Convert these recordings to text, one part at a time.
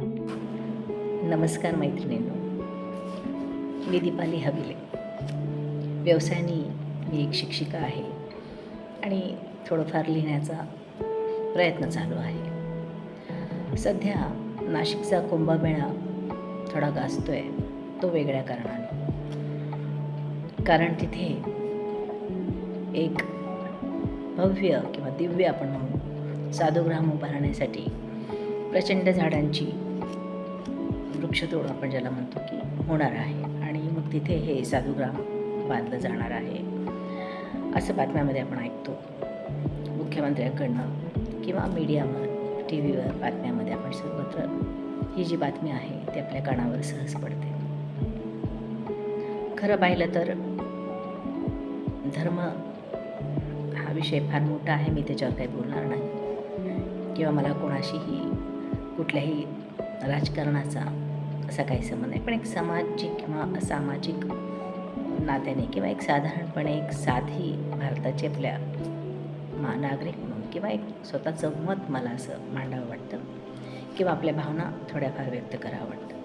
नमस्कार मैत्रिणींनो. मी दीपाली हविले. व्यवसायाने मी एक शिक्षिका आहे आणि थोडंफार लिहिण्याचा प्रयत्न चालू आहे. सध्या नाशिकचा कुंभमेळा थोडा गाजतो आहे तो वेगळ्या कारणाने. कारण तिथे एक भव्य किंवा दिव्य आपण म्हणू साधुग्राम उभारण्यासाठी प्रचंड झाडांची वृक्षतोड आपण ज्याला म्हणतो की होणार आहे आणि मग तिथे हे साधुग्राम बांधलं जाणार आहे. असं बातम्यामध्ये आपण ऐकतो. मुख्यमंत्र्यांकडनं किंवा मीडियावर टी व्हीवर बातम्यामध्ये आपण सर्वत्र ही जी बातमी आहे ती आपल्या कानावर सहज पडते. खरं पाहिलं तर धर्म हा विषय फार मोठा आहे मी त्याच्यावर काही बोलणार नाही. किंवा मला कोणाशीही कुठल्याही राजकारणाचा असा काही संबंध नाही पण एक सामाजिक किंवा सामाजिक नात्याने किंवा एक साधारणपणे एक साधी भारताची आपल्या मा नागरिक म्हणून किंवा एक स्वतःचं मत मला असं मांडावं वाटतं किंवा आपल्या भावना थोड्याफार व्यक्त करावं वाटतं.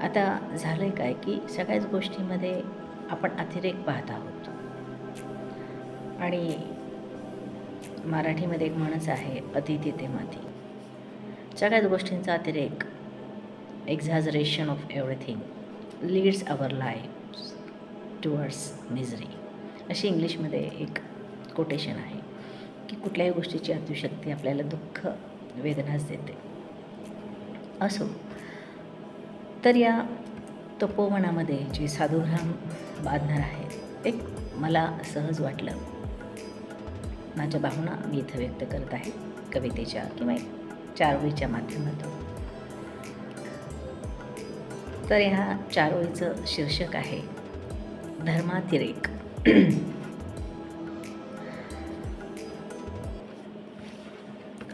आता झालं आहे काय की सगळ्याच गोष्टीमध्ये आपण अतिरेक पाहत आहोत. आणि मराठीमध्ये एक म्हणच आहे अति ते माती सगळ्याच गोष्टींचा अतिरेक exaggeration of everything leads our lives towards misery. अशी इंग्लिशमध्ये एक कोटेशन आहे की कुठल्याही गोष्टीची अतिशक्ती आपल्याला दुःख वेदनाच देते. असो तर या तपोवनामध्ये जे साधुराम बांधणार आहेत एक मला सहज वाटलं. माझ्या भावना मी इथं व्यक्त करत आहे कवितेच्या किंवा एक चारोळीच्या माध्यमातून. तर ह्या चारोळीचं शीर्षक आहे धर्मातिरेक.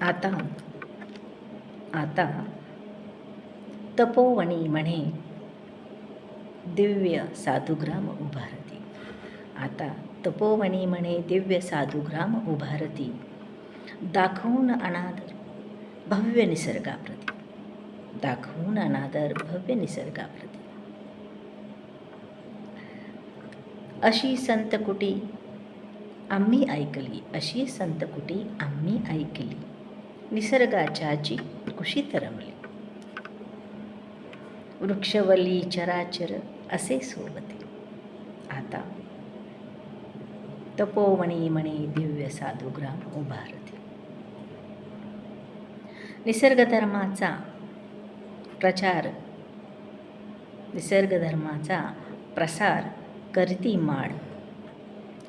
आता आता तपोवणी म्हणे दिव्य साधुग्राम उभारती. आता तपोवणी म्हणे दिव्य साधुग्राम उभारती. दाखवून अनादर भव्य निसर्गाप्रती. दाखवून अनादर भव्य निसर्गाप्रती. अशी संतकुटी आम्ही ऐकली अशी संतकुटी आम्ही ऐकली. निसर्गाच्या जी तरमली रमली. वृक्षवली चराचर असे सोबते आता तपोवणी मणी दिव्य साधुग्राम उभारते. निसर्गधर्माचा प्रचार. निसर्गधर्माचा प्रसार करती माड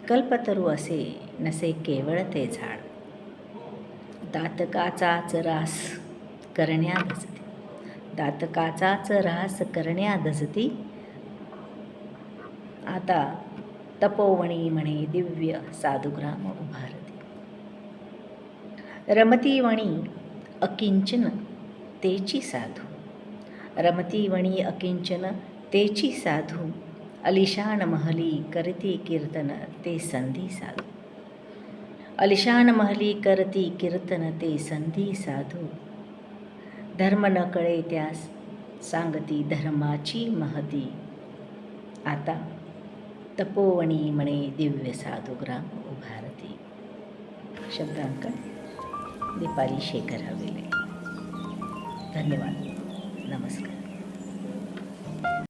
कल्पतरू असे नसे केवळ ते झाड. दातकाचाच रास करण्या धजती. दातकाचाच रास करण्या धजती. आता तपोवणी म्हणे दिव्य साधुग्राम उभारती. रमतीवणी अकिंचन तेची साधू. रमती वणी अकिंचन तेची साधू. अलिशान महली करती कीर्तन ते संधी साधू. अलिशान महली करती कीर्तन ते संधी साधू. धर्म न कळे त्यास सांगती धर्माची महती. आता तपोवणी म्हणे दिव्य साधुग्राम उभारती. शब्दांकन दीपाली शेखर हवेले. धन्यवाद. नमस्कार